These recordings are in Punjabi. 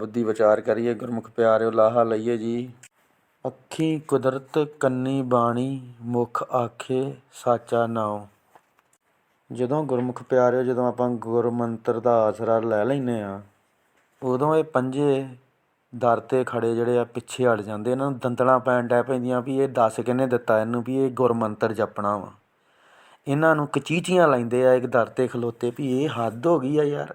ਬੁੱਧੀ ਵਿਚਾਰ ਕਰੀਏ, ਗੁਰਮੁਖ ਪਿਆਰਿਓ, ਲਾਹਾ ਲਈਏ ਜੀ। ਅੱਖੀ ਕੁਦਰਤ, ਕੰਨੀ ਬਾਣੀ, ਮੁਖ ਆਖੇ, ਸਾਚਾ ਨਾਉ। ਜਦੋਂ ਗੁਰਮੁਖ ਪਿਆਰਿਓ, ਜਦੋਂ ਆਪਾਂ ਗੁਰਮੰਤਰ ਦਾ ਆਸਰਾ ਲੈ ਲੈਨੇ ਆ ਉਦੋਂ ਇਹ ਪੰਜੇ ਦਰ ਤੇ ਖੜੇ ਜਿਹੜੇ ਆ ਪਿੱਛੇ ਹਟ ਜਾਂਦੇ। ਇਹਨਾਂ ਨੂੰ ਦੰਦਲਾਂ ਪੈਣ ਡੈ ਪੈਂਦੀਆਂ ਵੀ ਇਹ ਦੱਸ ਕਿਹਨੇ ਦਿੱਤਾ ਇਹਨੂੰ ਵੀ ਇਹ ਗੁਰਮੰਤਰ ਜਪਣਾ ਵਾ। ਇਹਨਾਂ ਨੂੰ ਕਚੀਚੀਆਂ ਲੈਂਦੇ ਆ ਇੱਕ ਦਰ ਤੇ ਖਲੋਤੇ ਵੀ ਇਹ ਹੱਦ ਹੋ ਗਈ ਆ ਯਾਰ।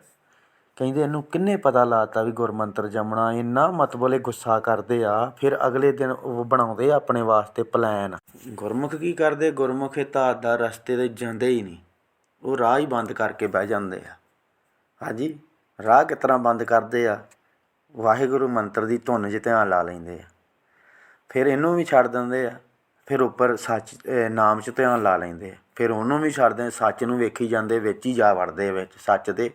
ਕਹਿੰਦੇ ਇਹਨੂੰ ਕਿੰਨੇ ਪਤਾ ਲਾਤਾ ਵੀ ਗੁਰਮੰਤਰ ਜੰਮਣਾ, ਇੰਨਾ ਮਤਬਲੇ ਗੁੱਸਾ ਕਰਦੇ ਆ, ਫਿਰ ਅਗਲੇ ਦਿਨ ਉਹ ਬਣਾਉਂਦੇ ਆ ਆਪਣੇ ਵਾਸਤੇ ਪਲਾਨ ਗੁਰਮੁਖ ਕੀ ਕਰਦੇ? ਗੁਰਮੁਖ ਇਹ ਧਾਤ ਦਾ ਰਸਤੇ ਤੇ ਜਾਂਦੇ ਹੀ ਨਹੀਂ। ਉਹ ਰਾਹ ਹੀ ਬੰਦ ਕਰਕੇ ਬਹਿ ਜਾਂਦੇ ਆ। ਹਾਂਜੀ, ਰਾਹ ਕਿਸ ਤਰ੍ਹਾਂ ਬੰਦ ਕਰਦੇ ਆ? ਵਾਹਿਗੁਰੂ ਮੰਤਰ ਦੀ ਧੁਨ 'ਚ ਧਿਆਨ ਲਾ ਲੈਂਦੇ ਆ। ਫਿਰ ਇਹਨੂੰ ਵੀ ਛੱਡ ਦਿੰਦੇ ਆ। ਫਿਰ ਉੱਪਰ ਸੱਚ ਨਾਮ 'ਚ ਧਿਆਨ ਲਾ ਲੈਂਦੇ ਆ। ਫਿਰ ਉਹਨੂੰ ਵੀ ਛੱਡਦੇ ਸੱਚ ਨੂੰ ਵੇਖੀ ਜਾਂਦੇ, ਵਿੱਚ ਹੀ ਜਾ ਵੜਦੇ ਵਿੱਚ, ਸੱਚ ਦੇ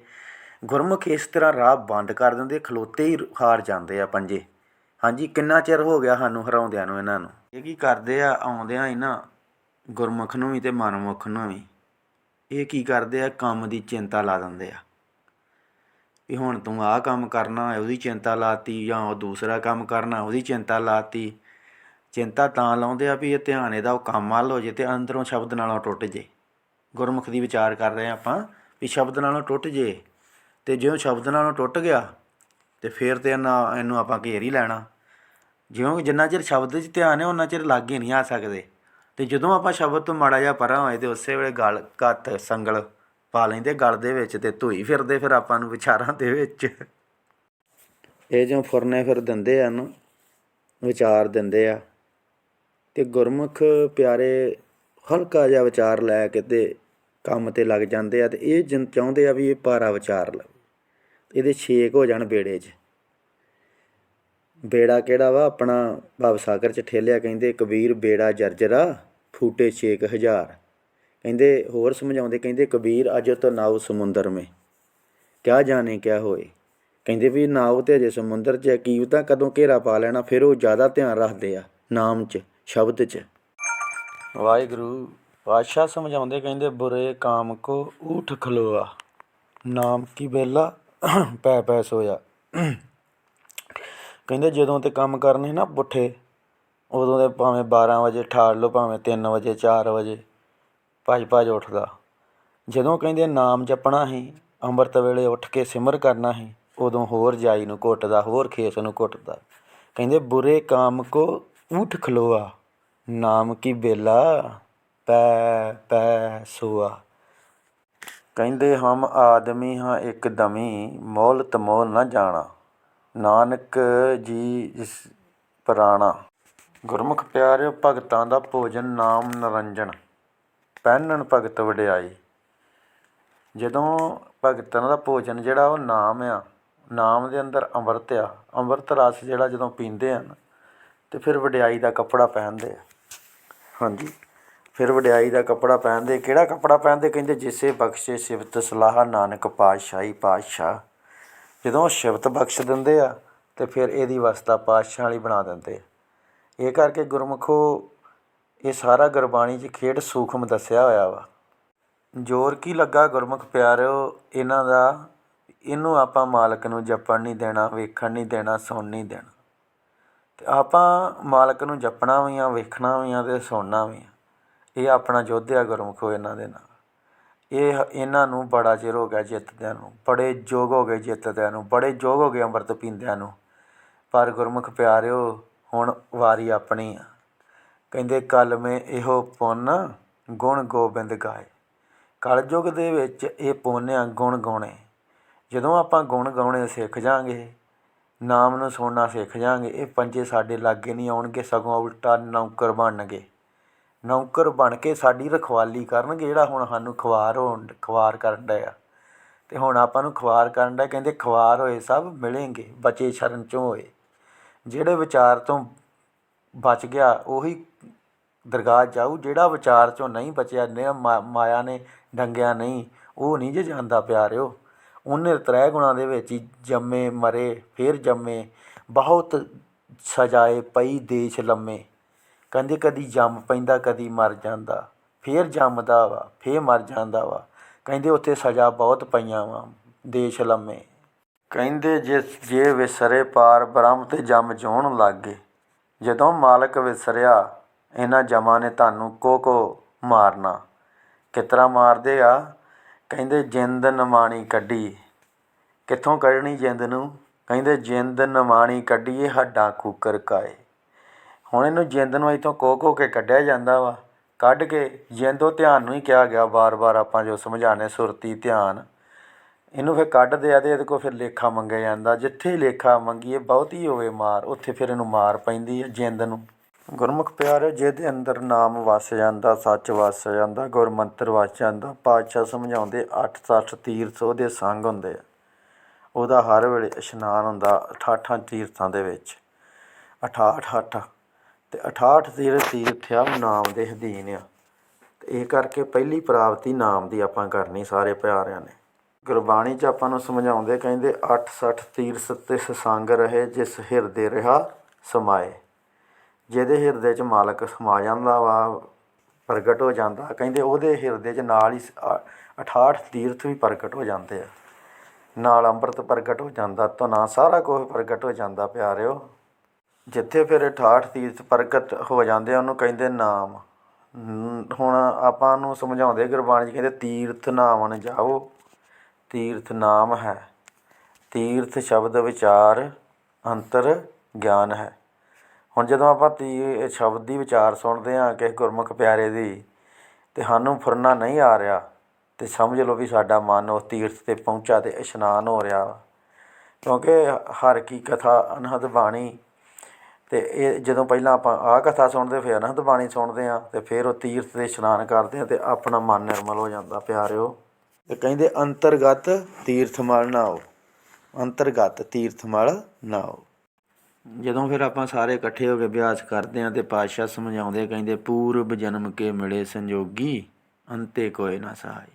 ਗੁਰਮੁਖ ਇਸ ਤਰ੍ਹਾਂ ਰਾਹ ਬੰਦ ਕਰ ਦਿੰਦੇ, ਖਲੋਤੇ ਹੀ ਹਾਰ ਜਾਂਦੇ ਆ ਪੰਜੇ। ਹਾਂਜੀ, ਕਿੰਨਾ ਚਿਰ ਹੋ ਗਿਆ ਸਾਨੂੰ ਹਰਾਉਂਦਿਆਂ ਨੂੰ, ਇਹਨਾਂ ਨੂੰ? ਇਹ ਕੀ ਕਰਦੇ ਆ, ਆਉਂਦਿਆਂ ਹੀ ਨਾ, ਗੁਰਮੁਖ ਨੂੰ ਵੀ ਤੇ ਮਨਮੁਖ ਨੂੰ ਵੀ। ਇਹ ਕੀ ਕਰਦੇ ਆ, ਕੰਮ ਦੀ ਚਿੰਤਾ ਲਾ ਦਿੰਦੇ ਆ। ਵੀ ਹੁਣ ਤੂੰ ਆਹ ਕੰਮ ਕਰਨਾ, ਉਹਦੀ ਚਿੰਤਾ ਲਾਤੀ, ਜਾਂ ਉਹ ਦੂਸਰਾ ਕੰਮ ਕਰਨਾ, ਉਹਦੀ ਚਿੰਤਾ ਲਾਤੀ। ਚਿੰਤਾ ਤਾਂ ਲਾਉਂਦੇ ਆ ਵੀ ਇਹ ਧਿਆਨ ਇਹਦਾ ਉਹ ਕੰਮ ਵੱਲ ਹੋ ਜੇ ਤੇ ਅੰਦਰੋਂ ਸ਼ਬਦ ਨਾਲੋਂ ਟੁੱਟ ਜੇ। ਗੁਰਮੁਖ ਦੀ ਵਿਚਾਰ ਕਰ ਰਹੇ ਆ ਆਪਾਂ ਵੀ ਸ਼ਬਦ ਨਾਲੋਂ ਟੁੱਟ ਜੇ। ਅਤੇ ਜਿਉਂ ਸ਼ਬਦ ਨਾਲੋਂ ਟੁੱਟ ਗਿਆ ਅਤੇ ਫਿਰ ਤਾਂ ਇਹਨਾਂ, ਇਹਨੂੰ ਆਪਾਂ ਘੇਰ ਹੀ ਲੈਣਾ। ਜਿਉਂ ਜਿੰਨਾ ਚਿਰ ਸ਼ਬਦ 'ਚ ਧਿਆਨ ਹੈ ਉਹਨਾਂ ਚਿਰ ਲਾਗੇ ਨਹੀਂ ਆ ਸਕਦੇ। ਅਤੇ ਜਦੋਂ ਆਪਾਂ ਸ਼ਬਦ ਤੋਂ ਮਾੜਾ ਜਿਹਾ ਪਰਾਂ ਹੋਏ ਤੇ ਉਸੇ ਵੇਲੇ ਗਲ, ਘੱਤ, ਸੰਗਲ ਪਾ ਲੈਂਦੇ ਗਲ ਦੇ ਵਿੱਚ ਤੇ ਧੋਈ ਫਿਰਦੇ ਫਿਰ ਆਪਾਂ ਨੂੰ ਵਿਚਾਰਾਂ ਦੇ ਵਿੱਚ। ਇਹ ਜੋ ਫੁਰਨੇ ਫਿਰ ਦਿੰਦੇ ਆ ਨਾ ਵਿਚਾਰ ਦਿੰਦੇ ਆ। ਤੇ ਗੁਰਮੁਖ ਪਿਆਰੇ ਹਲਕਾ ਜਿਹਾ ਵਿਚਾਰ ਲੈ ਕੇ ਤੇ ਕੰਮ ਤੇ ਲੱਗ ਜਾਂਦੇ ਆ ਤੇ ਇਹ ਜਨ ਚਾਹੁੰਦੇ ਆ ਵੀ ਇਹ ਭਾਰਾ ਵਿਚਾਰ ਲਵੇ। ਇਹਦੇ ਛੇਕ ਹੋ ਜਾਣ ਬੇੜੇ 'ਚ। ਬੇੜਾ ਕਿਹੜਾ ਵਾ? ਆਪਣਾ ਭਵ ਸਾਗਰ 'ਚ ਠੇਲਿਆ ਕਹਿੰਦੇ ਕਬੀਰ ਬੇੜਾ ਜਰਜਰਾ ਫੂਟੇ ਛੇਕ ਹਜ਼ਾਰ। ਕਹਿੰਦੇ ਹੋਰ ਸਮਝਾਉਂਦੇ ਕਹਿੰਦੇ ਕਬੀਰ ਅਜ ਤੋ ਨਾਉ ਸਮੁੰਦਰ ਮੇ। ਕਿਆ ਜਾਣੇ ਕਿਆ ਹੋਏ। ਕਹਿੰਦੇ ਵੀ ਨਾਉ ਤੇ ਅਜੇ ਸਮੁੰਦਰ 'ਚ ਹੈ, ਕੀ ਤਾਂ ਕਦੋਂ ਘੇਰਾ ਪਾ ਲੈਣਾ ਫਿਰ ਉਹ ਜ਼ਿਆਦਾ ਧਿਆਨ ਰੱਖਦੇ ਆ ਨਾਮ 'ਚ ਸ਼ਬਦ 'ਚ। ਵਾਹਿਗੁਰੂ ਪਾਤਸ਼ਾਹ ਸਮਝਾਉਂਦੇ ਕਹਿੰਦੇ ਬੁਰੇ ਕਾਮ ਕੋ ਊਠ ਖਲੋਆ। ਨਾਮ ਕੀ ਬੇਲਾ? ਪੈ ਪੈ ਸੋਇਆ। ਕਹਿੰਦੇ ਜਦੋਂ ਤੇ ਕੰਮ ਕਰਨੇ ਨਾ ਪੁੱਠੇ, ਉਦੋਂ ਦੇ ਭਾਵੇਂ 12 ਵਜੇ ਠਾੜ ਲਓ, ਭਾਵੇਂ 3 ਵਜੇ 4 ਵਜੇ, ਭੱਜ ਭੱਜ ਉੱਠਦਾ। ਜਦੋਂ ਕਹਿੰਦੇ ਨਾਮ ਜਪਣਾ ਸੀ, ਅੰਮ੍ਰਿਤ ਵੇਲੇ ਉੱਠ ਕੇ ਸਿਮਰ ਕਰਨਾ ਸੀ, ਉਦੋਂ ਹੋਰ ਜਾਈ ਨੂੰ ਘੁੱਟਦਾ ਹੋਰ ਖੇਸ ਨੂੰ ਘੁੱਟਦਾ ਕਹਿੰਦੇ ਬੁਰੇ ਕਾਮ ਕੋ ਊਠ ਖਲੋਆ, ਨਾਮ ਕੀ ਬੇਲਾ, ਪੈ ਪੈ ਸੋਆ। ਕਹਿੰਦੇ, ਹਮ ਆਦਮੀ ਹਾਂ ਇਕ ਦਮੀ, ਮੋਲ ਤਮੋਲ ਨਾ ਜਾਣਾ। ਨਾਨਕ ਜੀ ਇਸ ਪ੍ਰਾਣਾ। ਗੁਰਮੁਖ ਪਿਆਰਿਓ, ਭਗਤਾਂ ਦਾ ਭੋਜਨ ਨਾਮ ਨਰੰਜਨ। ਪਹਿਨਣ ਭਗਤ ਵਡਿਆਈ। ਜਦੋਂ ਭਗਤਾਂ ਦਾ ਭੋਜਨ ਜਿਹੜਾ ਉਹ ਨਾਮ ਆ, ਨਾਮ ਦੇ ਅੰਦਰ ਅੰਮ੍ਰਿਤ ਆ। ਅੰਮ੍ਰਿਤ ਰਸ ਜਿਹੜਾ ਜਦੋਂ ਪੀਂਦੇ ਹਨ, ਤੇ ਫਿਰ ਵਡਿਆਈ ਦਾ ਕੱਪੜਾ ਪਹਿਨਦੇ ਆ। ਹਾਂਜੀ। ਫਿਰ ਵਡਿਆਈ ਦਾ ਕੱਪੜਾ ਪਹਿਨਦੇ। ਕਿਹੜਾ ਕੱਪੜਾ ਪਹਿਨਦੇ? ਕਹਿੰਦੇ, ਜਿਸੇ ਬਖਸ਼ੇ ਸਿਫਤ ਸਲਾਹ, ਨਾਨਕ ਪਾਤਸ਼ਾਹੀ ਪਾਤਸ਼ਾਹ। ਜਦੋਂ ਉਹ ਸਿਫਤ ਬਖਸ਼ ਦਿੰਦੇ ਆ, ਤੇ ਫਿਰ ਇਹਦੀ ਵਸਤਾ ਪਾਤਸ਼ਾਹ ਵਾਲੀ ਬਣਾ ਦਿੰਦੇ ਇਹ ਕਰਕੇ ਗੁਰਮੁਖੋ, ਇਹ ਸਾਰਾ ਗੁਰਬਾਣੀ 'ਚ ਖੇਡ ਸੂਖਮ ਦੱਸਿਆ ਹੋਇਆ ਵਾ। ਜ਼ੋਰ ਕੀ ਲੱਗਾ ਗੁਰਮੁਖ ਪਿਆਰਿਓ? ਇਹਨਾਂ ਦਾ, ਇਹਨੂੰ ਆਪਾਂ ਮਾਲਕ ਨੂੰ ਜਪਣ ਨਹੀਂ ਦੇਣਾ, ਵੇਖਣ ਨਹੀਂ ਦੇਣਾ, ਸੁਣ ਨਹੀਂ ਦੇਣਾ। ਤੇ ਆਪਾਂ ਮਾਲਕ ਨੂੰ ਜਪਣਾ ਵੀ ਆ, ਵੇਖਣਾ ਵੀ ਆ ਤੇ ਸੁਣਨਾ ਵੀ ਆ। ਇਹ ਆਪਣਾ ਯੋਧਿਆ ਗੁਰਮੁਖੋ ਇਹਨਾਂ ਦੇ ਨਾਲ। ਇਹ ਇਹਨਾਂ ਨੂੰ ਬੜਾ ਚਿਰ ਹੋ ਗਿਆ ਜਿੱਤਦਿਆਂ ਨੂੰ, ਬੜੇ ਜੋਗ ਹੋ ਗਏ ਜਿੱਤਦਿਆਂ ਨੂੰ, ਬੜੇ ਜੋਗ ਹੋ ਗਏ ਅੰਮ੍ਰਿਤ ਪੀਂਦਿਆਂ ਨੂੰ। ਪਰ ਗੁਰਮੁਖ ਪਿਆਰਿਓ, ਹੁਣ ਵਾਰੀ ਆਪਣੀ ਆ। ਕਹਿੰਦੇ ਕਲ ਮੈਂ ਇਹੋ ਪੁੰਨ ਗੁਣ ਗੋਬਿੰਦ ਗਾਏ। ਕਲਯੁਗ ਦੇ ਵਿੱਚ ਇਹ ਪੁੰਨ ਆ ਗੁਣ ਗਾਉਣੇ। ਜਦੋਂ ਆਪਾਂ ਗੁਣ ਗਾਉਣੇ ਸਿੱਖ ਜਾਾਂਗੇ, ਨਾਮ ਨੂੰ ਸੁਣਨਾ ਸਿੱਖ ਜਾਾਂਗੇ, ਇਹ ਪੰਜੇ ਸਾਡੇ ਲਾਗੇ ਨਹੀਂ ਆਉਣਗੇ, ਸਗੋਂ ਉਲਟਾ ਨੌਕਰ ਬਣਨਗੇ। ਨੌਕਰ ਬਣ ਕੇ ਸਾਡੀ ਰਖਵਾਲੀ ਕਰਨਗੇ, ਜਿਹੜਾ ਹੁਣ ਸਾਨੂੰ ਖਵਾਰ ਹੋਣ, ਖਵਾਰ ਕਰਨ ਡਿਆ। ਤੇ ਹੁਣ ਆਪਾਂ ਨੂੰ ਖਵਾਰ ਕਰਨ ਡਿਆ, ਕਹਿੰਦੇ ਖਵਾਰ ਹੋਏ ਸਭ ਮਿਲेंगे ਬਚੇ ਸ਼ਰਨ ਚੋਂ ਹੋਏ। ਜਿਹੜੇ ਵਿਚਾਰ ਤੋਂ ਬਚ ਗਿਆ, ਉਹੀ ਦਰਗਾਹ ਜਾਊ, ਜਿਹੜਾ ਵਿਚਾਰ ਚੋਂ ਨਹੀਂ ਬਚਿਆ ਨੇ ਮਾ- ਮਾਇਆ ਨੇ ਡੰਗਿਆ ਨਹੀਂ, ਉਹ ਨਹੀਂ ਜੇ ਜਾਂਦਾ ਪਿਆਰਿਓ ਉਹਨੇ ਤ੍ਰੈ ਗੁਣਾਂ ਦੇ ਵਿੱਚ ਹੀ ਜੰਮੇ, ਮਰੇ, ਫਿਰ ਜੰਮੇ, ਬਹੁਤ ਸਜਾਏ ਪਈ ਦੇਸ਼ ਲੰਮੇ। ਕਹਿੰਦੇ ਕਦੀ ਜੰਮ ਪੈਂਦਾ, ਕਦੀ ਮਰ ਜਾਂਦਾ। ਫੇਰ ਜੰਮਦਾ ਵਾ, ਫੇਰ ਮਰ ਜਾਂਦਾ ਵਾ। ਕਹਿੰਦੇ ਉੱਥੇ ਸਜ਼ਾ ਬਹੁਤ ਪਈਆਂ ਵਾ, ਦੇਸ਼ ਲੰਮੇ। ਕਹਿੰਦੇ ਕਦੀ ਜੇ ਜੇ ਵਿਸਰੇ ਪਾਰ ਬ੍ਰਹਮ ਤੇ ਜੰਮ ਜੋਣ ਲੱਗੇ। ਜਦੋਂ ਮਾਲਕ ਵਿਸਰਿਆ, ਇਹਨਾਂ ਜਮਾਂ ਨੇ ਤੁਹਾਨੂੰ ਕੋ ਕੋ ਮਾਰਨਾ। ਕਿਤਰਾ ਮਾਰਦੇ ਆ? ਕਹਿੰਦੇ ਜਿੰਦ ਨਮਾਣੀ ਕੱਢੀ। ਕਿੱਥੋਂ ਕੱਢਣੀ ਜਿੰਦ ਨੂੰ? ਕਹਿੰਦੇ ਜਿੰਦ ਨਮਾਣੀ ਕੱਢੀਏ, ਹੱਡਾਂ ਕੂਕਰ ਕਾਏ। ਹੁਣ ਇਹਨੂੰ ਜਿੰਦ ਨੂੰ ਇੱਥੋਂ ਕੋ ਕੋ ਕੇ ਕੱਢਿਆ ਜਾਂਦਾ ਵਾ। ਕੱਢ ਕੇ ਜਿੰਦੋ ਧਿਆਨ ਨੂੰ ਹੀ ਕਿਹਾ ਗਿਆ ਵਾਰ-ਵਾਰ ਆਪਾਂ ਜੋ ਸਮਝਾਣੇ ਸੁਰਤੀ, ਧਿਆਨ। ਇਹਨੂੰ ਫਿਰ ਕੱਢਦੇ ਆ ਤੇ ਇਹਦੇ ਕੋਲ ਫਿਰ ਲੇਖਾ ਮੰਗਿਆ ਜਾਂਦਾ। ਜਿੱਥੇ ਲੇਖਾ ਮੰਗੀਏ, ਬਹੁਤੀ ਹੋਵੇ ਮਾਰ, ਉੱਥੇ ਫਿਰ ਇਹਨੂੰ ਮਾਰ ਪੈਂਦੀ ਹੈ ਜਿੰਦ ਨੂੰ। ਗੁਰਮੁਖ ਪਿਆਰੇ ਜਿਹਦੇ ਅੰਦਰ ਨਾਮ ਵਸ ਜਾਂਦਾ, ਸੱਚ ਵਸ ਜਾਂਦਾ, ਗੁਰਮੰਤਰ ਵਸ ਜਾਂਦਾ, ਪਾਤਸ਼ਾਹ ਸਮਝਾਉਂਦੇ 8-8 ਤੀਰਥ ਉਹਦੇ ਸੰਗ ਹੁੰਦੇ ਆ। ਉਹਦਾ ਹਰ ਵੇਲੇ ਇਸ਼ਨਾਨ ਹੁੰਦਾ 88 ਤੀਰਥਾਂ ਦੇ ਵਿੱਚ। 68 ਅੱਠ ਤੇ 68 ਤੀਰਥ ਤੀਰਥ ਆ ਨਾਮ ਦੇ ਅਧੀਨ ਆ। ਤੇ ਇਹ ਕਰਕੇ ਪਹਿਲੀ ਪ੍ਰਾਪਤੀ ਨਾਮ ਦੀ ਆਪਾਂ ਕਰਨੀ ਸਾਰੇ ਪਿਆਰਿਆਂ ਨੇ। ਗੁਰਬਾਣੀ 'ਚ ਆਪਾਂ ਨੂੰ ਸਮਝਾਉਂਦੇ, ਕਹਿੰਦੇ 860 ਤੀਰਥ ਤੇ ਸਸੰਗ ਰਹੇ, ਜਿਸ ਹਿਰਦੇ ਰਿਹਾ ਸਮਾਏ। ਜਿਹਦੇ ਹਿਰਦੇ 'ਚ ਮਾਲਕ ਸਮਾ ਜਾਂਦਾ ਵਾ, ਪ੍ਰਗਟ ਹੋ ਜਾਂਦਾ। ਕਹਿੰਦੇ, ਉਹਦੇ ਹਿਰਦੇ 'ਚ ਨਾਲ ਹੀ 68 ਤੀਰਥ ਵੀ ਪ੍ਰਗਟ ਹੋ ਜਾਂਦੇ ਆ। ਨਾਲ ਅੰਮ੍ਰਿਤ ਪ੍ਰਗਟ ਹੋ ਜਾਂਦਾ, ਧਨਾ ਸਾਰਾ ਕੁਝ ਪ੍ਰਗਟ ਹੋ ਜਾਂਦਾ, ਪਿਆਰਿਓ। ਜਿੱਥੇ ਫਿਰ 68 ਤੀਰਥ ਪ੍ਰਗਟ ਹੋ ਜਾਂਦੇ ਆ, ਉਹਨੂੰ ਕਹਿੰਦੇ ਨਾਮ। ਹੁਣ ਆਪਾਂ ਨੂੰ ਸਮਝਾਉਂਦੇ ਗੁਰਬਾਣੀ 'ਚ ਕਹਿੰਦੇ ਤੀਰਥ ਨਾਵਨ ਜਾਓ। ਤੀਰਥ ਨਾਮ ਹੈ। ਤੀਰਥ ਸ਼ਬਦ ਵਿਚਾਰ, ਅੰਤਰ ਗਿਆਨ ਹੈ। ਹੁਣ ਜਦੋਂ ਆਪਾਂ ਤੀ, ਸ਼ਬਦ ਦੀ ਵਿਚਾਰ ਸੁਣਦੇ ਹਾਂ ਕਿ ਗੁਰਮੁਖ ਪਿਆਰੇ ਦੀ, ਤੇ ਸਾਨੂੰ ਫੁਰਨਾ ਨਹੀਂ ਆ ਰਿਹਾ, ਤੇ ਸਮਝ ਲਓ ਵੀ ਸਾਡਾ ਮਨ ਉਸ ਤੀਰਥ ਤੇ ਪਹੁੰਚਾ ਤੇ ਇਸ਼ਨਾਨ ਹੋ ਰਿਹਾ ਵਾ। ਕਿਉਂਕਿ ਹਰ ਕੀ ਕਥਾ, ਅਨਹਦ ਬਾਣੀ ਅਤੇ ਇਹ ਜਦੋਂ ਪਹਿਲਾਂ ਆਪਾਂ ਆਹ ਕਥਾ ਸੁਣਦੇ, ਫਿਰ ਅਨੰਦ ਬਾਣੀ ਸੁਣਦੇ ਹਾਂ ਅਤੇ ਫਿਰ ਉਹ ਤੀਰਥ ਦੇ ਇਸ਼ਨਾਨ ਕਰਦੇ ਹਾਂ ਅਤੇ ਆਪਣਾ ਮਨ ਨਿਰਮਲ ਹੋ ਜਾਂਦਾ, ਪਿਆਰਿਓ। ਤੇ ਕਹਿੰਦੇ, ਅੰਤਰਗਤ ਤੀਰਥ ਮਲ ਨਾਓ ਅੰਤਰਗਤ ਤੀਰਥ ਮਲ ਨਾਓ ਜਦੋਂ ਫਿਰ ਆਪਾਂ ਸਾਰੇ ਇਕੱਠੇ ਹੋ ਕੇ ਅਭਿਆਸ ਕਰਦੇ ਹਾਂ ਤੇ ਪਾਤਸ਼ਾਹ ਸਮਝਾਉਂਦੇ ਕਹਿੰਦੇ ਪੂਰਬ ਜਨਮ ਕੇ ਮਿਲੇ ਸੰਜੋਗੀ, ਅੰਤੇ ਕੋਏ ਨਾ ਸਹਾਈ।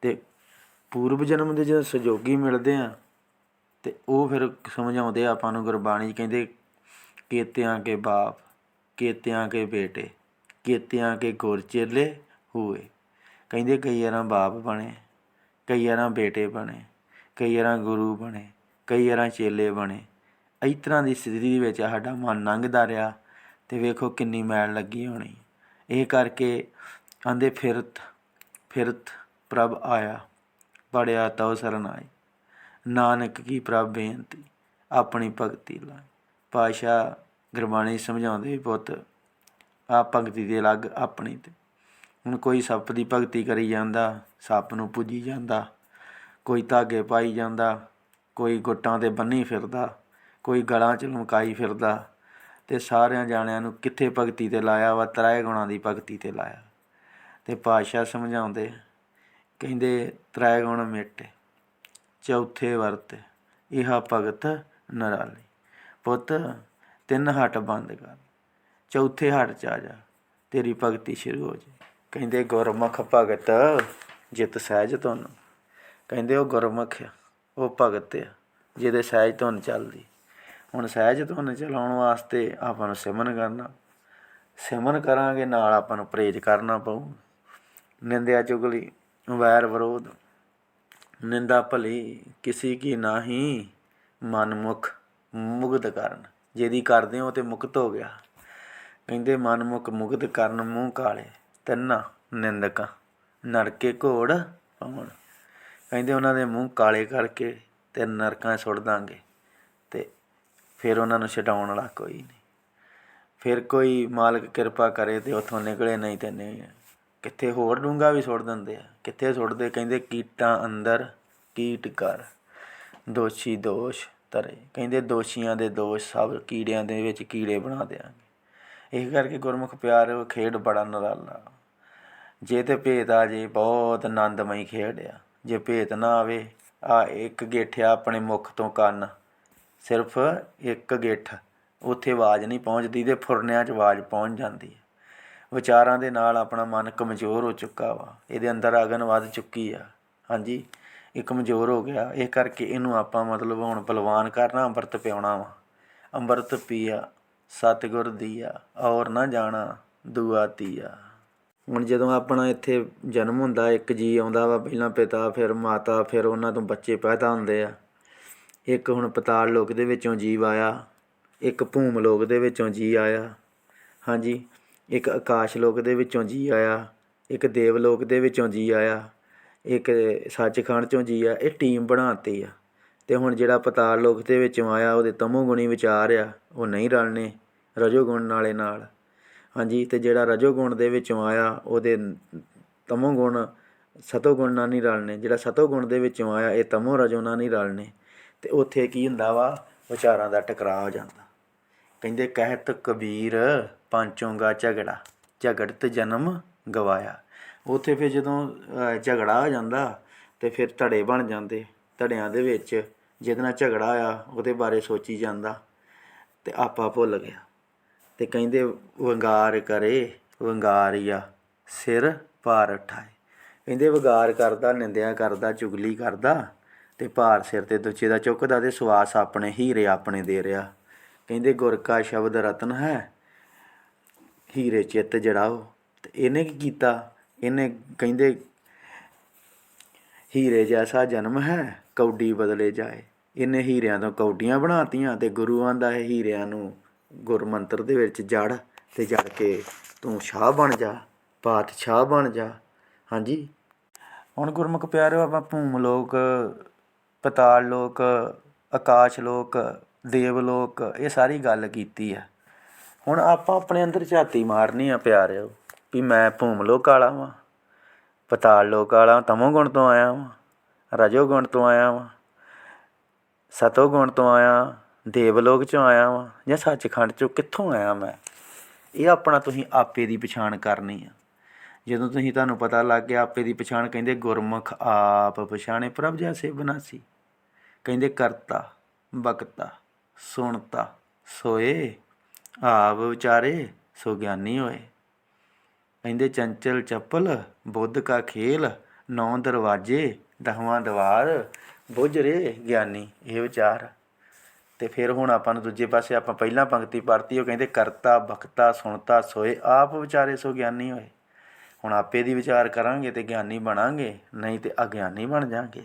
ਤੇ ਪੂਰਬ ਜਨਮ ਦੇ ਜਦੋਂ ਸੰਜੋਗੀ ਮਿਲਦੇ ਆ ਤੇ ਉਹ ਫਿਰ ਸਮਝਾਉਂਦੇ ਆ ਆਪਾਂ ਨੂੰ ਗੁਰਬਾਣੀ ਕਹਿੰਦੇ ਕੇਤਿਆਂ ਕੇ ਬਾਪ, ਕੇਤਿਆਂ ਕੇ ਬੇਟੇ, ਕੇਤਿਆਂ ਕੇ ਗੁਰ ਚੇਲੇ ਹੋਏ। ਕਹਿੰਦੇ ਕਈ ਵਾਰਾਂ ਬਾਪ ਬਣੇ, ਕਈ ਵਾਰਾਂ ਬੇਟੇ ਬਣੇ, ਕਈ ਵਾਰਾਂ ਗੁਰੂ ਬਣੇ, ਕਈ ਵਾਰਾਂ ਚੇਲੇ ਬਣੇ। ਇਸ ਤਰ੍ਹਾਂ ਦੀ ਸਥਿਤੀ ਵਿੱਚ ਸਾਡਾ ਮਨ ਲੰਘਦਾ ਰਿਹਾ ਤੇ ਵੇਖੋ ਕਿੰਨੀ ਮੈਲ ਲੱਗੀ ਹੋਣੀ। ਇਹ ਕਰਕੇ ਆਂਦੇ ਫਿਰਤ ਫਿਰਤ ਪ੍ਰਭ ਆਇਆ ਬੜਿਆ ਤਉ ਸਰਨ ਨਾਨਕ ਕੀ ਪ੍ਰਭ ਬੇਨਤੀ, ਆਪਣੀ ਭਗਤੀ ਲਾਈ ਪਾਸ਼ਾ ਗੁਰਬਾਣੀ ਸਮਝਾਉਂਦੇ ਵੀ ਪੁੱਤ ਆ ਭਗਤੀ ਦੇ ਅਲੱਗ ਆਪਣੀ ਤੇ। ਹੁਣ ਕੋਈ ਸੱਪ ਦੀ ਭਗਤੀ ਕਰੀ ਜਾਂਦਾ, ਸੱਪ ਨੂੰ ਪੂਜੀ ਜਾਂਦਾ, ਕੋਈ ਧਾਗੇ ਪਾਈ ਜਾਂਦਾ, ਕੋਈ ਗੁੱਟਾਂ ਤੇ ਬੰਨੀ ਫਿਰਦਾ, ਕੋਈ ਗਲਾਂ 'ਚ ਲਮਕਾਈ ਫਿਰਦਾ, ਤੇ ਸਾਰਿਆਂ ਜਾਣਿਆਂ ਨੂੰ ਕਿੱਥੇ ਭਗਤੀ ਤੇ ਲਾਇਆ ਵਾ ਤਰਾਏ ਗੁਣਾਂ ਦੀ ਭਗਤੀ ਤੇ ਲਾਇਆ। ਤੇ ਪਾਤਸ਼ਾਹ ਸਮਝਾਉਂਦੇ, ਕਹਿੰਦੇ ਤਰਾਏ ਗੁਣ ਮਿਟੇ, ਚੌਥੇ ਵਰਤ, ਇਹਾ ਭਗਤ ਨਰਾਲੀ। ਪੁੱਤ, ਤਿੰਨ ਹੱਟ ਬੰਦ ਕਰ, ਚੌਥੇ ਹੱਟ ਚ ਆ ਜਾ, ਤੇਰੀ ਭਗਤੀ ਸ਼ੁਰੂ ਹੋ ਜੇ। ਕਹਿੰਦੇ, ਗੁਰਮੁਖ ਭਗਤ, ਜਿਤ ਸਹਿਜ ਧੁਨ। ਕਹਿੰਦੇ, ਉਹ ਗੁਰਮੁਖ ਆ, ਉਹ ਭਗਤ ਆ, ਜਿਹਦੇ ਸਹਿਜ ਧੁਨ ਚੱਲਦੀ। ਹੁਣ ਸਹਿਜ ਧੁਨ ਚਲਾਉਣ ਵਾਸਤੇ ਆਪਾਂ ਨੂੰ ਸਿਮਰਨ ਕਰਨਾ। ਸਿਮਰਨ ਕਰਾਂਗੇ, ਨਾਲ ਆਪਾਂ ਨੂੰ ਪ੍ਰੇਜ ਕਰਨਾ ਪਊ। ਨਿੰਦਿਆ ਚੁਗਲੀ, ਵੈਰ ਵਿਰੋਧ। ਨਿੰਦਾ ਭਲੀ, ਕਿਸੇ ਕੀ ਨਾਹੀ ਮਨਮੁਖ ਮੁਗਧ ਕਰਨ। ਜਿਹਦੀ ਕਰਦੇ ਹੋ ਤੇ ਮੁਕਤ ਹੋ ਗਿਆ। ਕਹਿੰਦੇ, ਮਨਮੁਖ ਮੁਗਧ ਕਰਨ ਮੂੰਹ ਕਾਲੇ, ਤੰਨਾ ਨਿੰਦਕਾਂ, ਨਰਕੇ ਘੋੜ ਪਾਉਣ ਕਹਿੰਦੇ, ਉਹਨਾਂ ਦੇ ਮੂੰਹ ਕਾਲੇ ਕਰਕੇ ਤੇ ਨਰਕਾਂ 'ਚ ਸੁੱਟ ਦਾਂਗੇ ਤੇ ਫਿਰ ਉਹਨਾਂ ਨੂੰ ਛਡਾਉਣ ਵਾਲਾ ਕੋਈ ਨਹੀਂ। ਫਿਰ ਕੋਈ ਮਾਲਕ ਕਿਰਪਾ ਕਰੇ ਤੇ ਉੱਥੋਂ ਨਿਕਲੇ, ਨਹੀਂ ਤੇ ਨਹੀਂ। ਕਿੱਥੇ ਹੋਰ ਡੂੰਗਾ ਵੀ ਸੁੱਟ ਦਿੰਦੇ ਆ। ਕਿੱਥੇ ਸੁੱਟਦੇ? ਕਹਿੰਦੇ, ਕੀਟਾਂ ਅੰਦਰ ਕੀਟ ਕਰ। ਦੋਸ਼ੀ ਦੋਸ਼ ਤਰੇ। ਕਹਿੰਦੇ ਦੋਸ਼ੀਆਂ ਦੇ ਦੋਸ਼ ਸਭ ਕੀੜਿਆਂ ਦੇ ਵਿੱਚ ਕੀੜੇ ਬਣਾ ਦਿਆਂਗੇ। ਇਸ ਕਰਕੇ ਗੁਰਮੁਖ ਪਿਆਰ ਖੇਡ ਬੜਾ ਨਿਰਾਲਾ। ਜੇ ਤੇ ਭੇਤ ਆ ਜੇ ਬਹੁਤ ਆਨੰਦਮਈ ਖੇਡ ਆ ਜੇ ਭੇਤ ਨਾ ਆਵੇ, ਆ ਇੱਕ ਗੇਠਿਆ ਆਪਣੇ ਮੁਖ ਤੋਂ ਕੰਨ। ਸਿਰਫ ਇੱਕ ਗਿੱਠ। ਉੱਥੇ ਆਵਾਜ਼ ਨਹੀਂ ਪਹੁੰਚਦੀ ਤੇ ਫੁਰਨਿਆਂ 'ਚ ਆਵਾਜ਼ ਪਹੁੰਚ ਜਾਂਦੀ ਹੈ। ਵਿਚਾਰਾਂ ਦੇ ਨਾਲ ਆਪਣਾ ਮਨ ਕਮਜ਼ੋਰ ਹੋ ਚੁੱਕਾ ਵਾ। ਇਹਦੇ ਅੰਦਰ ਅਗਨ ਵੱਧ ਚੁੱਕੀ ਆ। ਹਾਂਜੀ? ਇਹ ਕਮਜ਼ੋਰ ਹੋ ਗਿਆ। ਇਹ ਕਰਕੇ ਇਹਨੂੰ ਆਪਾਂ ਮਤਲਬ ਹੁਣ ਬਲਵਾਨ ਕਰਨਾ, ਅੰਮ੍ਰਿਤ ਪਿਆਉਣਾ ਵਾ। ਅੰਮ੍ਰਿਤ ਪੀਆ, ਸਤਿਗੁਰ ਦੀਆ, ਔਰ ਨਾ ਜਾਣਾ ਦੁਆ ਤੀਆ। ਹੁਣ ਜਦੋਂ ਆਪਣਾ ਇੱਥੇ ਜਨਮ ਹੁੰਦਾ, ਇੱਕ ਜੀ ਆਉਂਦਾ ਵਾ ਪਹਿਲਾਂ ਪਿਤਾ, ਫਿਰ ਮਾਤਾ, ਫਿਰ ਉਹਨਾਂ ਤੋਂ ਬੱਚੇ ਪੈਦਾ ਹੁੰਦੇ ਆ। ਇੱਕ ਹੁਣ ਪਤਾਲ ਲੋਕ ਦੇ ਵਿੱਚੋਂ ਜੀਵ ਆਇਆ, ਇੱਕ ਭੂਮ ਲੋਕ ਦੇ ਵਿੱਚੋਂ ਜੀ ਆਇਆ। ਹਾਂਜੀ, ਇੱਕ ਆਕਾਸ਼ ਲੋਕ ਦੇ ਵਿੱਚੋਂ ਜੀ ਆਇਆ, ਇੱਕ ਦੇਵ ਲੋਕ ਦੇ ਵਿੱਚੋਂ ਜੀ ਆਇਆ। ਇੱਕ ਸੱਚਖੰਡ ਚੋਂ ਜੀ ਆ, ਇਹ ਟੀਮ ਬਣਾਤੀ ਆ। ਅਤੇ ਹੁਣ ਜਿਹੜਾ ਪਤਾਲ ਲੋਕ ਦੇ ਵਿੱਚੋਂ ਆਇਆ, ਉਹਦੇ ਤਮੋ ਗੁਣੀ ਵਿਚਾਰ ਆ, ਉਹ ਨਹੀਂ ਰਲਣੇ, ਰਜੋ ਗੁਣ ਨਾਲੇ ਨਾਲ। ਹਾਂਜੀ ਅਤੇ ਜਿਹੜਾ ਰਜੋ ਗੁਣ ਦੇ ਵਿੱਚੋਂ ਆਇਆ, ਉਹਦੇ ਤਮੋ ਗੁਣ ਸਤੋ ਗੁਣ ਨਾਲ ਨਹੀਂ ਰਲਣੇ, ਜਿਹੜਾ ਸਤੋ ਗੁਣ ਦੇ ਵਿੱਚੋਂ ਆਇਆ, ਇਹ ਤਮੋ ਰਜੋ ਨਾਲ ਨਹੀਂ ਰਲਣੇ। ਤੇ ਉੱਥੇ ਕੀ ਹੁੰਦਾ ਵਾ? ਵਿਚਾਰਾਂ ਦਾ ਟਕਰਾਅ ਹੋ ਜਾਂਦਾ। ਕਹਿੰਦੇ, ਕਹਿਤ ਕਬੀਰ ਪੰਚੋਂਗਾ ਝਗੜਾ, ਝਗੜਤ ਜਨਮ ਗਵਾਇਆ। ਉੱਥੇ ਫਿਰ ਜਦੋਂ ਝਗੜਾ ਹੋ ਜਾਂਦਾ ਤੇ ਫਿਰ ਧੜੇ ਬਣ ਜਾਂਦੇ, ਧੜਿਆਂ ਦੇ ਵਿੱਚ। ਜਿਹਦੇ ਨਾਲ ਝਗੜਾ ਆ, ਉਹਦੇ ਬਾਰੇ ਸੋਚੀ ਜਾਂਦਾ ਤੇ ਆਪਾ ਭੁੱਲ ਗਿਆ। ਤੇ ਕਹਿੰਦੇ, ਵੰਗਾਰ ਕਰੇ, ਵੰਗਾਰੀਆ, ਸਿਰ ਭਾਰ ਉਠਾਏ ਕਹਿੰਦੇ, ਵਗਾਰ ਕਰਦਾ, ਨਿੰਦਿਆ ਕਰਦਾ, ਚੁਗਲੀ ਕਰਦਾ ਤੇ ਭਾਰ ਸਿਰ ਤੇ ਦੂਜੇ ਦਾ ਚੁੱਕਦਾ ਤੇ ਸਵਾਸ ਆਪਣੇ ਹੀਰੇ ਆਪਣੇ ਦੇ ਰਿਹਾ। ਕਹਿੰਦੇ ਗੁਰ ਕਾ ਸ਼ਬਦ ਰਤਨ ਹੈ, ਹੀਰੇ ਚਿੱਤ ਜੜਾਓ। ਤੇ ਇਹਨੇ ਕੀ ਕੀਤਾ? ਇਹਨੇ ਕਹਿੰਦੇ, ਹੀਰੇ ਜੈਸਾ ਜਨਮ ਹੈ, ਕੌਡੀ ਬਦਲੇ ਜਾਏ। ਇਹਨੇ ਹੀਰਿਆਂ ਤੋਂ ਕੌਡੀਆਂ ਬਣਾਤੀਆਂ ਤੇ ਗੁਰੂ ਆਂਦਾ ਹੈ, ਹੀਰਿਆਂ ਨੂੰ ਗੁਰਮੰਤਰ ਦੇ ਵਿੱਚ ਜੜ ਤੇ ਜੜ ਕੇ ਤੂੰ ਸ਼ਾਹ ਬਣ ਜਾ, ਪਾਤਸ਼ਾਹ ਬਣ ਜਾ। ਹਾਂਜੀ? ਹੁਣ ਗੁਰਮੁਖ ਪਿਆਰਿਓ ਆਪਾਂ ਭੂਮ ਲੋਕ, ਪਤਾਲ ਲੋਕ, ਆਕਾਸ਼ ਲੋਕ, ਦੇਵ ਲੋਕ, ਇਹ ਸਾਰੀ ਗੱਲ ਕੀਤੀ ਆ। ਹੁਣ ਆਪਾਂ ਆਪਣੇ ਅੰਦਰ ਝਾਤੀ ਮਾਰਨੀ ਆ ਪਿਆਰਿਓ। ਵੀ ਮੈਂ ਭੂਮ ਲੋਕ ਵਾਲਾ ਵਾਂ, ਪਤਾਲ ਲੋਕ ਵਾਲਾ ਤਮੋ ਗੁਣ ਤੋਂ ਆਇਆ ਵਾਂ, ਰਜੋ ਗੁਣ ਤੋਂ ਆਇਆ ਵਾਂ, ਸਤੋ ਗੁਣ ਤੋਂ ਆਇਆ, ਦੇਵ ਲੋਕ ਚੋਂ ਆਇਆ ਵਾਂ, ਜਾਂ ਸੱਚਖੰਡ ਚੋਂ ਕਿੱਥੋਂ ਆਇਆ ਮੈਂ? ਇਹ ਆਪਣਾ ਤੁਸੀਂ ਆਪੇ ਦੀ ਪਛਾਣ ਕਰਨੀ ਆ। ਜਦੋਂ ਤੁਸੀਂ ਤੁਹਾਨੂੰ ਪਤਾ ਲੱਗ ਗਿਆ ਆਪੇ ਦੀ ਪਛਾਣ, ਕਹਿੰਦੇ ਗੁਰਮੁਖ ਆਪ ਪਛਾਣੇ, ਪ੍ਰਭ ਜੈਸੇ ਬਨਾਸੀ। ਕਹਿੰਦੇ ਕਰਤਾ, ਬਕਤਾ, ਸੁਣਤਾ, ਸੋਏ, ਆਪ ਵਿਚਾਰੇ, ਸੋ ਗਿਆਨੀ ਹੋਏ। ਕਹਿੰਦੇ, ਚੰਚਲ ਚੱਪਲ, ਬੁੱਧ ਕਾ ਖੇਲ, ਨੌ ਦਰਵਾਜੇ, ਦਹਵਾਂ ਦਵਾਰ ਬੁਝਰੇ ਗਿਆਨੀ। ਇਹ ਵਿਚਾਰ। ਤੇ ਫਿਰ ਹੁਣ ਆਪਾਂ ਨੂੰ ਦੂਜੇ ਪਾਸੇ ਆਪਾਂ ਪਹਿਲਾਂ ਪੰਕਤੀ ਪੜ੍ਹਤੀ, ਉਹ ਕਹਿੰਦੇ, ਕਰਤਾ ਬਖਤਾ ਸੁਣਤਾ, ਸੋਏ। ਆਪ ਵਿਚਾਰੇ ਸੋ ਗਿਆਨੀ ਹੋਏ। ਹੁਣ ਆਪੇ ਦੀ ਵਿਚਾਰ ਕਰਾਂਗੇ ਤੇ ਗਿਆਨੀ ਬਣਾਂਗੇ, ਨਹੀਂ ਤੇ ਅਗਿਆਨੀ ਬਣ ਜਾਾਂਗੇ।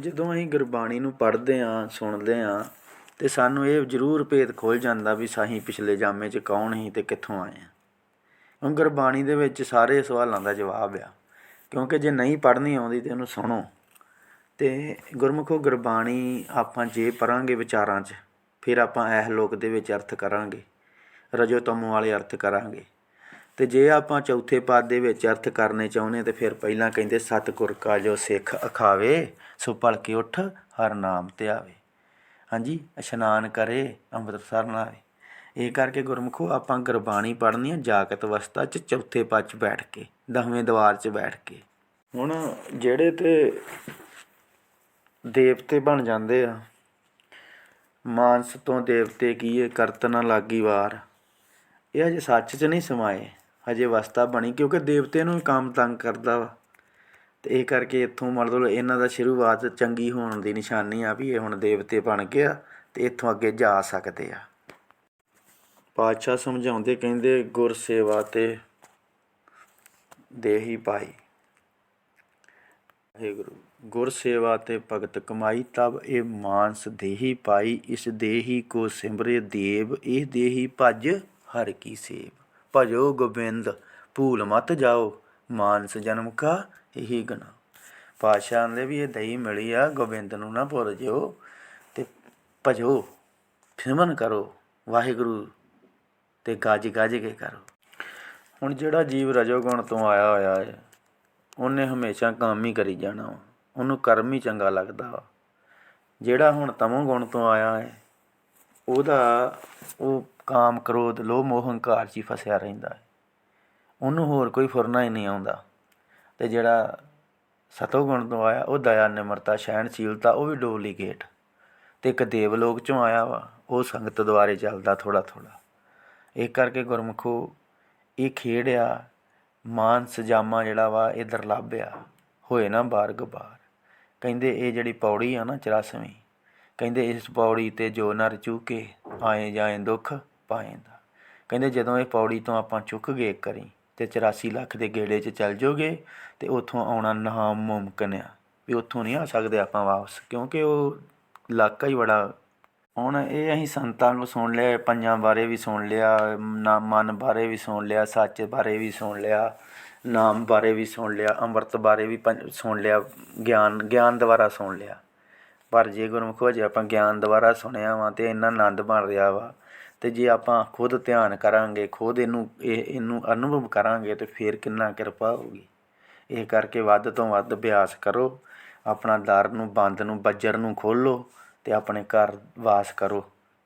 ਜਦੋਂ ਅਸੀਂ ਗੁਰਬਾਣੀ ਨੂੰ ਪੜ੍ਹਦੇ ਆਂ, ਸੁਣਦੇ ਆਂ, ਤੇ ਸਾਨੂੰ ਇਹ ਜ਼ਰੂਰ ਭੇਦ ਖੁੱਲ ਜਾਂਦਾ ਵੀ ਸਾਹੀਂ ਪਿਛਲੇ ਜਾਮੇ 'ਚ ਕੌਣ ਸੀ ਤੇ ਕਿੱਥੋਂ ਆਏ ਆ। ਗੁਰਬਾਣੀ ਦੇ ਵਿੱਚ ਸਾਰੇ ਸਵਾਲਾਂ ਦਾ ਜਵਾਬ ਆ। ਕਿਉਂਕਿ ਜੇ ਨਹੀਂ ਪੜ੍ਹਨੀ ਆਉਂਦੀ ਤੇ ਉਹਨੂੰ ਸੁਣੋ। ਤੇ ਗੁਰਮੁਖੋ ਗੁਰਬਾਣੀ ਆਪਾਂ ਜੇ ਪੜਾਂਗੇ ਵਿਚਾਰਾਂ 'ਚ, ਫਿਰ ਆਪਾਂ ਇਹ ਲੋਕ ਦੇ ਵਿੱਚ ਅਰਥ ਕਰਾਂਗੇ। ਰਜੋ ਤਮੋ ਵਾਲੇ ਅਰਥ ਕਰਾਂਗੇ। ਤੇ ਜੇ ਆਪਾਂ ਚੌਥੇ ਪਦ ਦੇ ਵਿੱਚ ਅਰਥ ਕਰਨੇ ਚਾਹੁੰਦੇ ਤੇ ਫਿਰ ਪਹਿਲਾਂ ਕਹਿੰਦੇ ਸਤਿਗੁਰ ਕਾ ਜੋ ਸਿੱਖ ਅਖਾਵੇ, ਸੋ ਭਲਕੇ ਉੱਠ, ਹਰ ਨਾਮ ਤੇ ਆਵੇ। ਹਾਂਜੀ, ਇਸ਼ਨਾਨ ਕਰੇ, ਅੰਮ੍ਰਿਤਸਰ ਨਾਵੇ। ਇਹ ਕਰਕੇ ਗੁਰਮੁਖੋ, ਆਪਾਂ ਗੁਰਬਾਣੀ ਪੜ੍ਹਨੀ ਆ ਜਾਗਤ ਅਵਸਥਾ 'ਚ ਚੌਥੇ ਪਦ 'ਚ ਬੈਠ ਕੇ, ਦਸਵੇਂ ਦਵਾਰ 'ਚ ਬੈਠ ਕੇ। ਹੁਣ ਜਿਹੜੇ ਤੇ ਦੇਵਤੇ ਬਣ ਜਾਂਦੇ ਆ, ਮਾਨਸ ਤੋਂ ਦੇਵਤੇ ਕੀਏ ਕਰਤ ਨਾ ਲਾਗੀ ਵਾਰ। ਇਹ ਹਜੇ ਸੱਚ 'ਚ ਨਹੀਂ ਸਮਾਏ, ਹਜੇ ਅਵਸਥਾ ਬਣੀ, ਕਿਉਂਕਿ ਦੇਵਤੇ ਨੂੰ ਵੀ ਕੰਮ ਤੰਗ ਕਰਦਾ ਵਾ। ਤੇ ਇਹ ਕਰਕੇ ਇੱਥੋਂ ਮਤਲਬ ਇਹਨਾਂ ਦਾ ਸ਼ੁਰੂਆਤ ਚੰਗੀ ਹੋਣ ਦੀ ਨਿਸ਼ਾਨੀ ਆ ਵੀ ਇਹ ਹੁਣ ਦੇਵਤੇ ਬਣ ਗਿਆ ਤੇ ਇੱਥੋਂ ਅੱਗੇ ਜਾ ਸਕਦੇ ਆ। ਪਾਤਸ਼ਾਹ ਸਮਝਾਉਂਦੇ ਕਹਿੰਦੇ, ਗੁਰ ਸੇਵਾ ਤੇ ਦੇਹੀ ਪਾਈ हे ਗੁਰੂ, ਗੁਰ ਸੇਵਾ ਤੇ ਭਗਤ ਕਮਾਈ, ਤਬ ਇਹ ਮਾਨਸ ਦੇਹੀ ਪਾਈ ਇਸ ਦੇਹੀ ਕੋ ਸਿਮਰੇ ਦੇਵ, ਇਹ ਦੇਹੀ ਭਜ ਹਰ ਕੀ ਸੇਵ। ਭਜੋ ਗੋਬਿੰਦ, ਭੂਲ ਮਤ ਜਾਓ, ਮਾਨਸ ਜਨਮ ਕਾ ਇਹੀ ਗਣਾ। ਪਾਸ਼ਾ ਨੇ ਵੀ ਇਹ ਦਈ ਮਿਲੀ ਆ, ਗੋਬਿੰਦ ਨੂੰ ਨਾ ਭੁੱਲ ਜਿਓ ਤੇ ਭਜੋ, ਸਿਮਰਨ ਕਰੋ। ਵਾਹਿਗੁਰੂ ਤੇ ਗੱਜ ਗੱਜ ਕੇ ਕਰੋ। ਹੁਣ ਜਿਹੜਾ ਜੀਵ ਰਜੋਗੁਣ ਤੋਂ ਆਇਆ ਹੋਇਆ ਹੈ ਉਹਨੇ ਹਮੇਸ਼ਾ ਕੰਮ ਹੀ ਕਰੀ ਜਾਣਾ ਵਾ। ਉਹਨੂੰ ਕਰਮ ਹੀ ਚੰਗਾ ਲੱਗਦਾ ਵਾ। ਜਿਹੜਾ ਹੁਣ ਤਮੋ ਗੁਣ ਤੋਂ ਆਇਆ ਹੈ ਉਹਦਾ ਉਹ ਕਾਮ ਕ੍ਰੋਧ, ਲੋਭ, ਮੋਹ, ਹੰਕਾਰ 'ਚ ਹੀ ਫਸਿਆ ਰਹਿੰਦਾ ਹੈ ਉਹਨੂੰ ਹੋਰ ਕੋਈ ਫੁਰਨਾ ਹੀ ਨਹੀਂ ਆਉਂਦਾ। ਤੇ ਜਿਹੜਾ ਸਤੋ ਗੁਣ ਤੋਂ ਆਇਆ, ਉਹ ਦਇਆ, ਨਿਮਰਤਾ, ਸਹਿਣਸ਼ੀਲਤਾ, ਉਹ ਵੀ ਡੁਪਲੀਕੇਟ ਤੇ ਇੱਕ ਦੇਵ ਲੋਕ ਚੋਂ ਆਇਆ ਵਾ, ਉਹ ਸੰਗਤ ਦੁਆਰੇ ਚੱਲਦਾ ਥੋੜਾ ਥੋੜਾ ਇਹ ਕਰਕੇ ਗੁਰਮੁਖੋ, ਇਹ ਖੇਡ ਆ ਮਾਨ ਸਜਾਮਾ ਜਿਹੜਾ ਵਾ ਇਹ ਦਰਲੱਭ ਆ। ਹੋਏ ਨਾ ਬਾਰ। ਗਬਾਰ ਕਹਿੰਦੇ ਇਹ ਜਿਹੜੀ ਪੌੜੀ ਆ ਨਾ 84ਵੀਂ ਕਹਿੰਦੇ ਇਸ ਪੌੜੀ ਤੇ ਜੋ ਨਰ ਚੂਕੇ, ਆਏ ਜਾਏ ਦੁੱਖ ਪਾਏਂਦਾ ਕਹਿੰਦੇ ਜਦੋਂ ਇਹ ਪੌੜੀ ਤੋਂ ਆਪਾਂ ਚੁੱਕ ਗਏ ਇੱਕ ਕਰੀ ਤੇ 84 ਲੱਖ ਦੇ ਗੇੜੇ 'ਚ ਚੱਲ ਜਾਓਗੇ ਤੇ ਉੱਥੋਂ ਆਉਣਾ ਨਾ ਮੁਮਕਿਨ ਆ। ਵੀ ਉੱਥੋਂ ਨਹੀਂ ਆ ਸਕਦੇ ਆਪਾਂ ਵਾਪਸ, ਕਿਉਂਕਿ ਉਹ ਇਲਾਕਾ ਹੀ ਬੜਾ ਹੁਣ ਇਹ ਅਸੀਂ ਸੰਤਾਂ ਨੂੰ ਸੁਣ ਲਿਆ ਪੰਜਾਂ ਬਾਰੇ ਵੀ ਸੁਣ ਲਿਆ, ਨਾ ਮਨ ਬਾਰੇ ਵੀ ਸੁਣ ਲਿਆ, ਸੱਚ ਬਾਰੇ ਵੀ ਸੁਣ ਲਿਆ, ਨਾਮ ਬਾਰੇ ਵੀ ਸੁਣ ਲਿਆ, ਅੰਮ੍ਰਿਤ ਬਾਰੇ ਵੀ ਪੰ- ਸੁਣ ਲਿਆ, ਗਿਆਨ ਗਿਆਨ ਦੁਆਰਾ ਸੁਣ ਲਿਆ। ਪਰ ਜੇ ਗੁਰਮੁਖੋ, ਜੇ ਆਪਾਂ ਗਿਆਨ ਦੁਆਰਾ ਸੁਣਿਆ ਵਾ ਤੇ ਇੰਨਾ ਆਨੰਦ ਬਣ ਰਿਹਾ ਵਾ, ਤੇ ਜੇ ਆਪਾਂ ਖੁਦ ਧਿਆਨ ਕਰਾਂਗੇ, ਖੁਦ ਇਹਨੂੰ, ਇਹ, ਇਹਨੂੰ ਅਨੁਭਵ ਕਰਾਂਗੇ ਤੇ ਫਿਰ ਕਿੰਨਾ ਕਿਰਪਾ ਹੋਊਗੀ। ਇਹ ਕਰਕੇ ਵੱਧ ਤੋਂ ਵੱਧ ਅਭਿਆਸ ਕਰੋ, ਆਪਣਾ ਦਰ ਨੂੰ, ਬੰਦ ਨੂੰ, ਬੱਜਰ ਨੂੰ ਖੋਲੋ ਅਤੇ ਆਪਣੇ ਘਰ ਵਾਸ ਕਰੋ।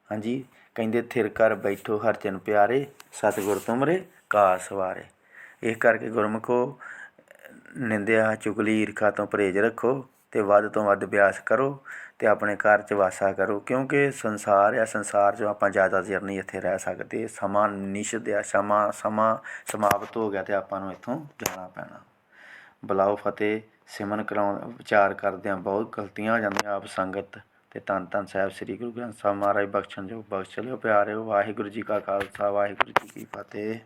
ਹਾਂਜੀ, ਕਹਿੰਦੇ ਥਿਰ ਘਰ ਬੈਠੋ ਹਰ ਪਿਆਰੇ, ਸਤਿਗੁਰ ਤੁਮਰੇ ਕਾ ਸਵਾਰੇ ਇਸ ਕਰਕੇ ਗੁਰਮੁਖੋ ਨਿੰਦਿਆ, ਚੁਗਲੀ, ਈਰਖਾ ਤੋਂ ਪਰਹੇਜ਼ ਰੱਖੋ ਤੇ ਵੱਧ ਤੋਂ ਵੱਧ ਅਭਿਆਸ ਕਰੋ ਤੇ ਆਪਣੇ ਘਰ 'ਚ ਵਾਸਾ ਕਰੋ। ਕਿਉਂਕਿ ਸੰਸਾਰ ਆ ਸੰਸਾਰ 'ਚ ਆਪਾਂ ਜ਼ਿਆਦਾ ਚਿਰ ਨਹੀਂ ਇੱਥੇ ਰਹਿ ਸਕਦੇ। ਸਮਾਂ ਨਿਸ਼ਚਿਤ ਆ, ਸਮਾਂ ਸਮਾਂ ਸਮਾਪਤ ਹੋ ਗਿਆ ਤੇ ਆਪਾਂ ਨੂੰ ਇੱਥੋਂ ਜਾਣਾ ਪੈਣਾ। ਬੁਲਾਓ ਫਤਿਹ ਸਿਮਨ ਕਰਾਉਣ, ਵਿਚਾਰ ਕਰਦਿਆਂ ਬਹੁਤ ਗਲਤੀਆਂ ਹੋ ਜਾਂਦੀਆਂ ਆਪ ਸੰਗਤ। ਅਤੇ ਧੰਨ ਧੰਨ ਸਾਹਿਬ ਸ੍ਰੀ ਗੁਰੂ ਗ੍ਰੰਥ ਸਾਹਿਬ ਮਹਾਰਾਜ ਬਖਸ਼ਣ ਜੋ ਬਖਸ਼ ਲਿਓ ਪਿਆਰਿਓ, ਵਾਹਿਗੁਰੂ ਜੀ ਕਾ ਖਾਲਸਾ, ਵਾਹਿਗੁਰੂ ਜੀ ਕੀ ਫਤਿਹ।